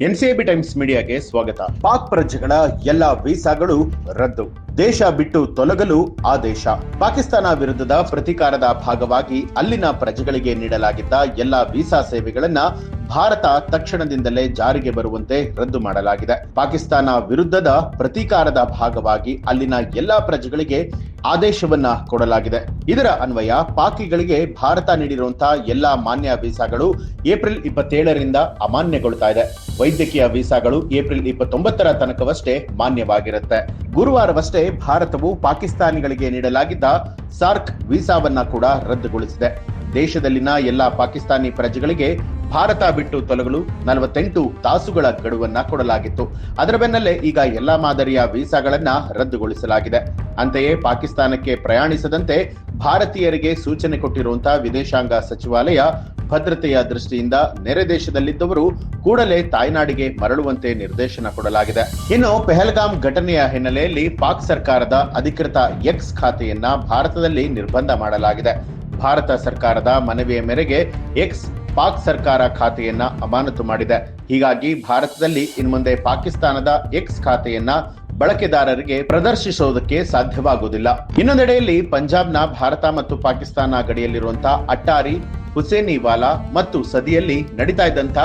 ಎನ್ಸಿಎಬಿ times ಮೀಡಿಯಾಗೆ ಸ್ವಾಗತ. ಪಾಕ್ ಪ್ರಜೆಗಳ ಎಲ್ಲ ವೀಸಾಗಳು ರದ್ದು. ದೇಶ ಬಿಟ್ಟು ತೊಲಗಲು ಆದೇಶ. ಪಾಕಿಸ್ತಾನ ವಿರುದ್ಧದ ಪ್ರತಿಕಾರದ ಭಾಗವಾಗಿ ಅಲ್ಲಿನ ಪ್ರಜೆಗಳಿಗೆ ನೀಡಲಾಗಿದ್ದ ಎಲ್ಲ ವೀಸಾ ಸೇವೆಗಳನ್ನ ಭಾರತ ತಕ್ಷಣದಿಂದಲೇ ಜಾರಿಗೆ ಬರುವಂತೆ ರದ್ದು ಮಾಡಲಾಗಿದೆ. ಪಾಕಿಸ್ತಾನ ವಿರುದ್ಧದ ಪ್ರತೀಕಾರದ ಭಾಗವಾಗಿ ಅಲ್ಲಿನ ಎಲ್ಲಾ ಪ್ರಜೆಗಳಿಗೆ ಆದೇಶವನ್ನ ಕೊಡಲಾಗಿದೆ. ಇದರ ಅನ್ವಯ ಪಾಕಿಗಳಿಗೆ ಭಾರತ ನೀಡಿರುವಂತಹ ಎಲ್ಲಾ ಮಾನ್ಯ ವೀಸಾಗಳು ಏಪ್ರಿಲ್ ಇಪ್ಪತ್ತೇಳರಿಂದ ಅಮಾನ್ಯಗೊಳ್ತಾ ಇದೆ. ವೈದ್ಯಕೀಯ ವೀಸಾಗಳು ಏಪ್ರಿಲ್ ಇಪ್ಪತ್ತೊಂಬತ್ತರ ತನಕವಷ್ಟೇ ಮಾನ್ಯವಾಗಿರುತ್ತೆ. ಗುರುವಾರವಷ್ಟೇ ಭಾರತವು ಪಾಕಿಸ್ತಾನಿಗಳಿಗೆ ನೀಡಲಾಗಿದ್ದ ಸಾರ್ಕ್ ವೀಸಾವನ್ನ ಕೂಡ ರದ್ದುಗೊಳಿಸಿದೆ. ದೇಶದಲ್ಲಿನ ಎಲ್ಲಾ ಪಾಕಿಸ್ತಾನಿ ಪ್ರಜೆಗಳಿಗೆ ಭಾರತ ಬಿಟ್ಟು ತೊಲಗಲು ನಲವತ್ತೆಂಟು ತಾಸುಗಳ ಗಡುವನ್ನ ಕೊಡಲಾಗಿತ್ತು. ಅದರ ಬೆನ್ನಲ್ಲೇ ಈಗ ಎಲ್ಲಾ ಮಾದರಿಯ ವೀಸಾಗಳನ್ನ ರದ್ದುಗೊಳಿಸಲಾಗಿದೆ. ಅಂತೆಯೇ ಪಾಕಿಸ್ತಾನಕ್ಕೆ ಪ್ರಯಾಣಿಸದಂತೆ ಭಾರತೀಯರಿಗೆ ಸೂಚನೆ ಕೊಟ್ಟಿರುವಂತಹ ವಿದೇಶಾಂಗ ಸಚಿವಾಲಯ ಭದ್ರತೆಯ ದೃಷ್ಟಿಯಿಂದ ನೆರೆ ದೇಶದಲ್ಲಿದ್ದವರು ಕೂಡಲೇ ತಾಯ್ನಾಡಿಗೆ ಮರಳುವಂತೆ ನಿರ್ದೇಶನ ಕೊಡಲಾಗಿದೆ. ಇನ್ನು ಪೆಹಲ್ಗಾಮ್ ಘಟನೆಯ ಹಿನ್ನೆಲೆಯಲ್ಲಿ ಪಾಕ್ ಸರ್ಕಾರದ ಅಧಿಕೃತ ಎಕ್ಸ್ ಖಾತೆಯನ್ನ ಭಾರತದಲ್ಲಿ ನಿರ್ಬಂಧ ಮಾಡಲಾಗಿದೆ. ಭಾರತ ಸರ್ಕಾರದ ಮನವಿಯ ಮೇರೆಗೆ ಎಕ್ಸ್ ಪಾಕ್ ಸರ್ಕಾರ ಖಾತೆಯನ್ನ ಅಮಾನತು ಮಾಡಿದೆ. ಹೀಗಾಗಿ ಭಾರತದಲ್ಲಿ ಇನ್ಮುಂದೆ ಪಾಕಿಸ್ತಾನದ ಎಕ್ಸ್ ಖಾತೆಯನ್ನ ಬಳಕೆದಾರರಿಗೆ ಪ್ರದರ್ಶಿಸೋದಕ್ಕೆ ಸಾಧ್ಯವಾಗುವುದಿಲ್ಲ. ಇನ್ನೊಂದೆಡೆಯಲ್ಲಿ ಪಂಜಾಬ್ನ ಭಾರತ ಮತ್ತು ಪಾಕಿಸ್ತಾನ ಗಡಿಯಲ್ಲಿರುವಂತಹ ಅಟ್ಟಾರಿ, ಹುಸೇನಿವಾಲಾ ಮತ್ತು ಸದಿಯಲ್ಲಿ ನಡೀತಾ ಇದ್ದಂತ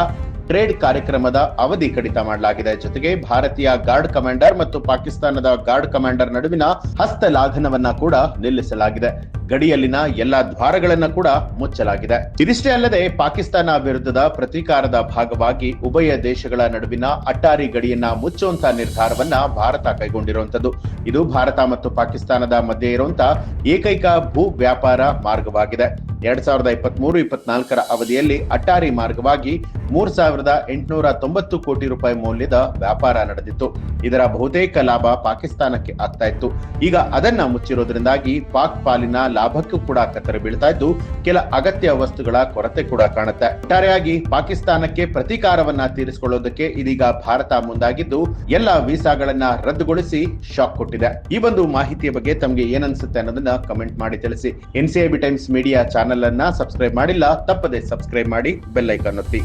ಟ್ರೇಡ್ ಕಾರ್ಯಕ್ರಮದ ಅವಧಿ ಕಡಿತ ಮಾಡಲಾಗಿದೆ. ಜೊತೆಗೆ ಭಾರತೀಯ ಗಾರ್ಡ್ ಕಮಾಂಡರ್ ಮತ್ತು ಪಾಕಿಸ್ತಾನದ ಗಾರ್ಡ್ ಕಮಾಂಡರ್ ನಡುವಿನ ಹಸ್ತಲಾಘನವನ್ನ ಕೂಡ ನಿಲ್ಲಿಸಲಾಗಿದೆ. ಗಡಿಯಲ್ಲಿನ ಎಲ್ಲಾ ದ್ವಾರಗಳನ್ನ ಕೂಡ ಮುಚ್ಚಲಾಗಿದೆ. ಇದಿಷ್ಟೇ ಅಲ್ಲದೆ ಪಾಕಿಸ್ತಾನ ವಿರುದ್ಧದ ಪ್ರತೀಕಾರದ ಭಾಗವಾಗಿ ಉಭಯ ದೇಶಗಳ ನಡುವಿನ ಅಟ್ಟಾರಿ ಗಡಿಯನ್ನ ಮುಚ್ಚುವಂತ ನಿರ್ಧಾರವನ್ನ ಭಾರತ ಕೈಗೊಂಡಿರುವಂತದ್ದು ಇದು ಭಾರತ ಮತ್ತು ಪಾಕಿಸ್ತಾನದ ಮಧ್ಯೆ ಇರುವಂತಹ ಏಕೈಕ ಭೂ ವ್ಯಾಪಾರ ಮಾರ್ಗವಾಗಿದೆ. ಎರಡ್ ಸಾವಿರದ ಇಪ್ಪತ್ತ್ ಮೂರು ಇಪ್ಪತ್ನಾಲ್ಕರ ಅವಧಿಯಲ್ಲಿ ಅಟ್ಟಾರಿ ಮಾರ್ಗವಾಗಿ ಮೂರ್ ಸಾವಿರದ ಎಂಟುನೂರ ತೊಂಬತ್ತು ಕೋಟಿ ರೂಪಾಯಿ ಮೌಲ್ಯದ ವ್ಯಾಪಾರ ನಡೆದಿತ್ತು. ಇದರ ಬಹುತೇಕ ಲಾಭ ಪಾಕಿಸ್ತಾನಕ್ಕೆ ಆಗ್ತಾ ಇತ್ತು. ಈಗ ಅದನ್ನ ಮುಚ್ಚಿರೋದ್ರಿಂದಾಗಿ ಪಾಕ್ ಪಾಲಿನ ಲಾಭಕ್ಕೂ ಕೂಡ ಕತ್ತರಿ ಬೀಳ್ತಾ ಇದ್ದು, ಕೆಲ ಅಗತ್ಯ ವಸ್ತುಗಳ ಕೊರತೆ ಕೂಡ ಕಾಣುತ್ತೆ. ಒಟ್ಟಾರೆಯಾಗಿ ಪಾಕಿಸ್ತಾನಕ್ಕೆ ಪ್ರತೀಕಾರವನ್ನ ತೀರಿಸಿಕೊಳ್ಳೋದಕ್ಕೆ ಇದೀಗ ಭಾರತ ಮುಂದಾಗಿದ್ದು, ಎಲ್ಲ ವೀಸಾಗಳನ್ನ ರದ್ದುಗೊಳಿಸಿ ಶಾಕ್ ಕೊಟ್ಟಿದೆ. ಈ ಒಂದು ಮಾಹಿತಿಯ ಬಗ್ಗೆ ತಮಗೆ ಏನನ್ಸುತ್ತೆ ಅನ್ನೋದನ್ನ ಕಮೆಂಟ್ ಮಾಡಿ ತಿಳಿಸಿ. ಎನ್ಸಿಐಬಿ ಟೈಮ್ಸ್ ಮೀಡಿಯಾ ಚಾನೆಲ್ ಅನ್ನ ಸಬ್ಸ್ಕ್ರೈಬ್ ಮಾಡಿಲ್ಲ, ತಪ್ಪದೆ ಸಬ್ಸ್ಕ್ರೈಬ್ ಮಾಡಿ ಬೆಲ್ ಐಕಾನ್ ಒತ್ತಿ.